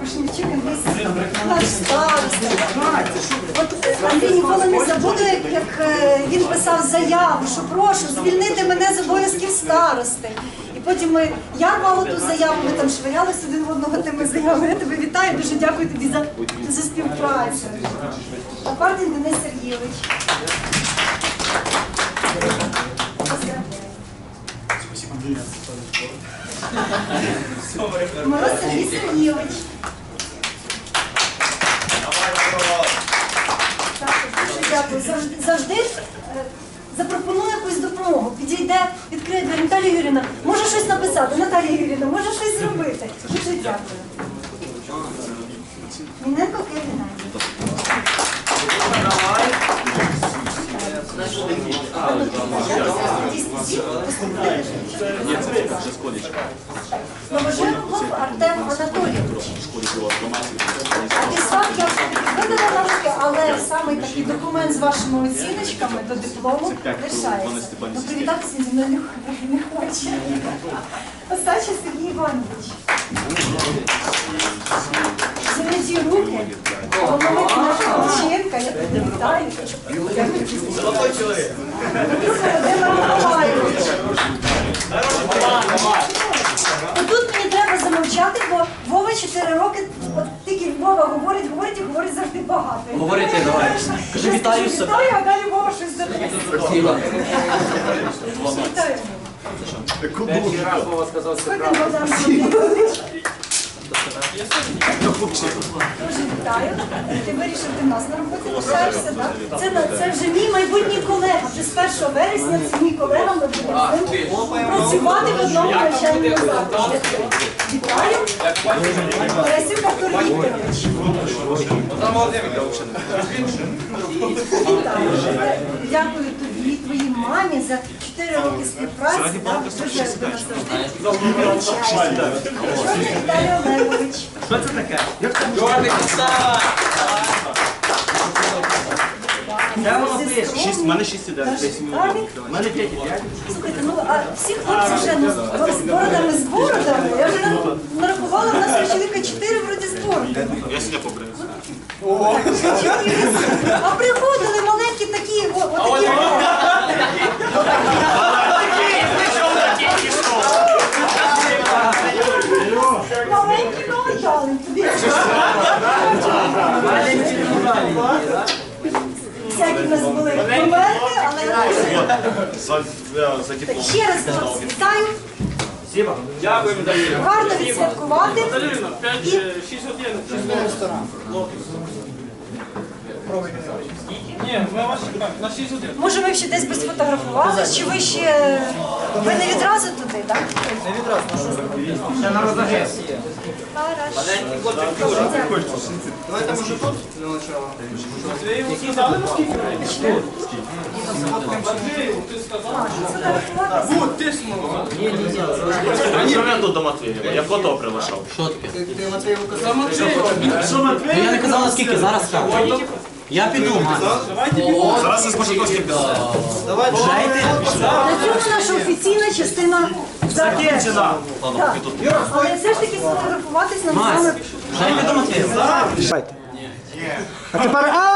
Вишнівчик Андрій наш староста. От Андрій ніколи не забуде, як е, він писав заяву, що прошу звільнити мене з обов'язків старости. І потім ми, я мала ту заяву, ми там швирялися один в одного тими заявами. Я тебе вітаю, дуже дякую тобі за, за співпрацю. Лопардин Денис Сергійович. Мороз Сергій Сергійович. Так, дуже дякую. Завжди, завжди е, запропонує якусь допомогу. Підійде, відкриє двері. Наталія Юрівна, може щось написати? Наталія Юрівна, може щось зробити? Дуже дякую. Міненко Кирина. Новожиров Артем Анатолійович. Атестат я все-таки видала на руки, але саме такий документ з вашими оціночками до диплому лишається. Ну, привітатися зі мною не х- не хоче. Остача Сергій Іванович. Золоті руки. Головник нашого вчинка. Я тебе вітаю. Золотой чоловік. Володимир Миколайович. Тут мені треба замовчати, бо Вова 4 роки, от тільки Вова говорить, говорить і говорить завжди багато. Говорити давай. Кажи, вітаю себе. Вітаю, а далі Вова щось додає. Спасибо. Вітаю. Перший раз Вова сказав все Богдан. Дуже вітаю. Ти вирішив, ти в нас на роботі лишаєшся, так? Це, на- це вже мій майбутній колега. Вже з 1 вересня це мій колега, ми будемо з ним працювати в одному навчальному закладі. Вітаю. Тарасюк Артур Вікторович. Вітаю. Дякую тобі, твоїй мамі за 4 роки співпраці. Дуже до нас завжди. Віталій Олегович. Що це таке? Де воно пише? Шість, мене 6 ідей. У мене п'ять і 5. Слухайте, ну а всі хлопці вже ну, з бородами з бородами. Я вже нарахувала, в нас у чоловіка 4 вроді з бородами. Я сюди побрив. А приходили За, за ще раз вас вітаю. Дякую, Дякуємо, Данило. Гарно відсвяткувати. Данилівна, 5-6 годин. Ні, ми ваші чекаємо. на 6 годин. Може, ви ще десь би сфотографувалися, чи ви ще ви не відразу туди, так? Не Ще на розогрів. Хорошо. Давайте може тут для начала. Ви йому сказали, наскільки ви? Матвеєв, ти сказав? Будь, ти смог. Що я тут до Матвієва? Я фото приглашав. Ти, ти Матвію казав? Матвеєва. Ну я не казав наскільки, зараз скажу. Я піду. Зараз. я з Пошаковським Давайте. Давай, На цьому наша офіційна частина закінчена. Але все ж таки сфотографуватись нам саме. А тепер!